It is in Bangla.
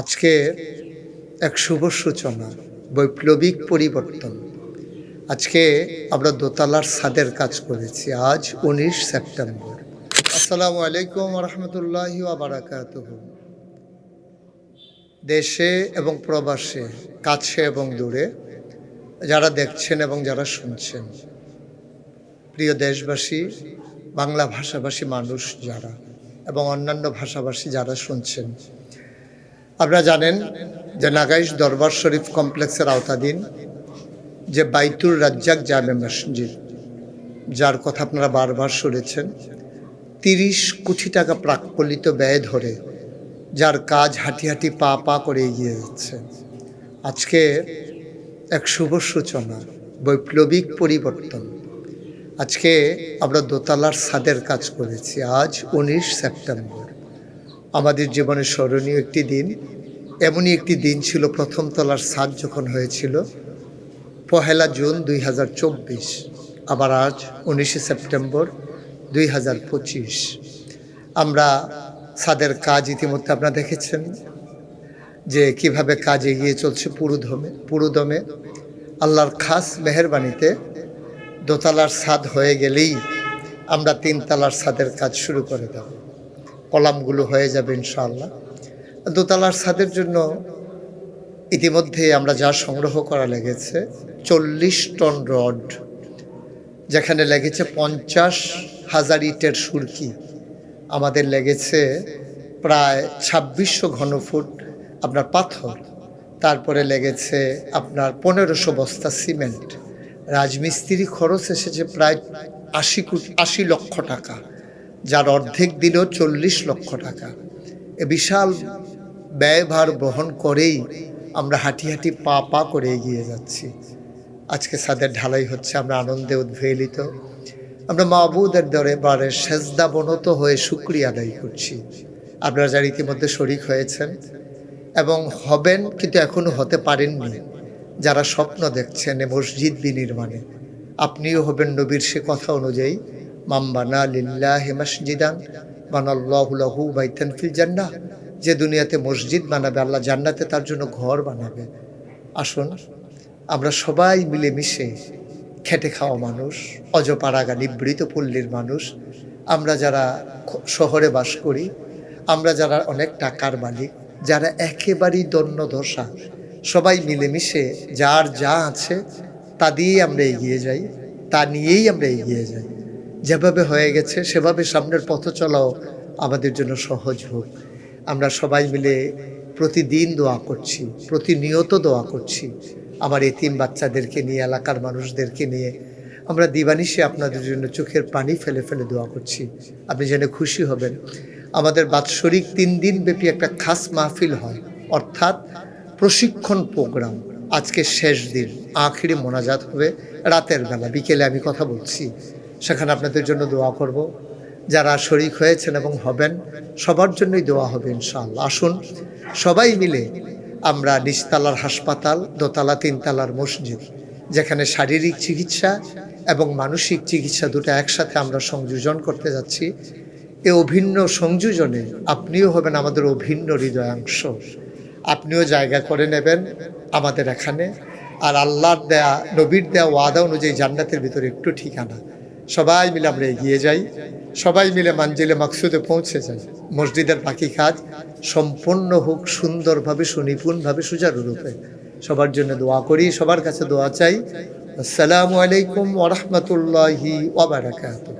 আজকে এক শুভ সূচনা, বৈপ্লবিক পরিবর্তন। আজকে আমরা দোতলার ছাদের কাজ করেছি, আজ উনিশ সেপ্টেম্বর। আসসালামু আলাইকুম রহমতুল্লাহ বারাকাত দেশে এবং প্রবাসে, কাছে এবং দূরে, যারা দেখছেন এবং যারা শুনছেন, প্রিয় দেশবাসী, বাংলা ভাষাভাষী মানুষ যারা এবং অন্যান্য ভাষাভাষী যারা শুনছেন আপনারা জানেন যে নাগাইশ দরবার শরীফ কমপ্লেক্সের আওতাধীন যে বাইতুর রাজ্জাক জামে মসজিদ, যার কথা আপনারা বারবার শুনেছেন, তিরিশ কোটি টাকা প্রাকলিত ব্যয় ধরে যার কাজ হাঁটি হাঁটি পা পা করে এগিয়ে যাচ্ছে। আজকে এক শুভ সূচনা, বৈপ্লবিক পরিবর্তন। আজকে আমরা দোতলার ছাদের কাজ করেছি, আজ উনিশ সেপ্টেম্বর। আমাদের জীবনে স্মরণীয় একটি দিন। এমনই একটি দিন ছিল প্রথম তলার ছাদ যখন হয়েছিল, পহেলা জুন দুই হাজার চব্বিশ, আবার আজ উনিশে সেপ্টেম্বর দুই হাজার পঁচিশ। আমরা ছাদের কাজ ইতিমধ্যে আপনারা দেখেছেন, যে কীভাবে কাজ এগিয়ে চলছে পুরুদমে পুরুদমে আল্লাহর খাস মেহরবানিতে দোতলার ছাদ হয়ে গেলেই আমরা তিনতলার ছাদের কাজ শুরু করে দেব। কলামগুলো হয়ে যাবে ইনশাআল্লাহ। দোতলার ছাদের জন্য ইতিমধ্যে আমরা যা সংগ্রহ করা লেগেছে, চল্লিশ টন রড, যেখানে লেগেছে পঞ্চাশ হাজার ইটের সুরকি। আমাদের লেগেছে প্রায় ছাব্বিশশো ঘনফুট আপনার পাথর, তারপরে লেগেছে আপনার পনেরোশো বস্তা সিমেন্ট। রাজমিস্ত্রি খরচ এসেছে প্রায় আশি কোটি আশি লক্ষ টাকা। যার অর্ধেক দিলেও চল্লিশ লক্ষ টাকা। এ বিশাল ব্যয়ভার বহন করেই আমরা হাঁটি হাঁটি পা পা করে এগিয়ে যাচ্ছি। আজকে সাদের ঢালাই হচ্ছে, আমরা আনন্দে উদ্বেলিত আমরা মাহবুদের দরে বারে সেজদা বনত হয়ে শুক্রিয়া আদায় করছি। আপনারা যারা ইতিমধ্যে শরিক হয়েছেন এবং হবেন কিন্তু এখনও হতে পারেননি, যারা স্বপ্ন দেখছেন মসজিদ বিনির্মাণে, আপনিও হবেন নবীর সে কথা অনুযায়ী মাম্বানা যে দুনিয়াতে মসজিদ বানাবে, আল্লাহ জান্নাতে তার জন্য ঘর বানাবে। আসুন, আমরা সবাই মিলেমিশে খেটে খাওয়া মানুষ, অজপাড়াগা নিবৃত পল্লীর মানুষ, আমরা যারা শহরে বাস করি, আমরা যারা অনেক টাকার মালিক, যারা একেবারেই দন্য দশা, সবাই মিলেমিশে যার যা আছে তা দিয়েই আমরা এগিয়ে যাই, তা নিয়েই আমরা এগিয়ে যাই। যেভাবে হয়ে গেছে, সেভাবে সামনের পথ চলাও আমাদের জন্য সহজ হোক। আমরা সবাই মিলে প্রতিদিন দোয়া করছি, প্রতিনিয়ত দোয়া করছি। আমার এতিম বাচ্চাদেরকে নিয়ে, এলাকার মানুষদেরকে নিয়ে আমরা দিবানিশে আপনাদের জন্য চোখের পানি ফেলে ফেলে দোয়া করছি। আপনি জেনে খুশি হবেন। আমাদের বাৎসরিক তিন দিন ব্যাপী একটা খাস মাহফিল হয়, অর্থাৎ প্রশিক্ষণ প্রোগ্রাম। আজকে শেষ দিন, আখিরে মোনাজাত হবে রাতের বেলা। বিকেলে আমি কথা বলছি। সেখানে আপনাদের জন্য দোয়া করব। যারা শরিক হয়েছেন এবং হবেন, সবার জন্যই দোয়া হবে ইনশাআল্লাহ। আসুন, সবাই মিলে আমরা নিচতলার হাসপাতাল, দোতলা, তিনতলার মসজিদ, যেখানে শারীরিক চিকিৎসা এবং মানসিক চিকিৎসা দুটো একসাথে আমরা সংযোজন করতে যাচ্ছি। এ অভিন্ন সংযোজনে আপনিও হবেন আমাদের অভিন্ন হৃদয়াংশ। আপনিও জায়গা করে নেবেন আমাদের এখানে। আর আল্লাহর দেয়া, নবীর দেয়া ওয়াদা অনুযায়ী জান্নাতের ভিতরে একটু ঠিকানা সবাই মিলে আমরা এগিয়ে যাই। সবাই মিলে মানজিলে মাকসুদে পৌঁছে যাই। মসজিদের বাকি কাজ সম্পন্ন হোক, সুন্দরভাবে, সুনিপুণভাবে, সুচারুরূপে। সবার জন্য দোয়া করি, সবার কাছে দোয়া চাই। আসসালামু আলাইকুম ওরহমতুল্লাহি ওবরাকাতুহ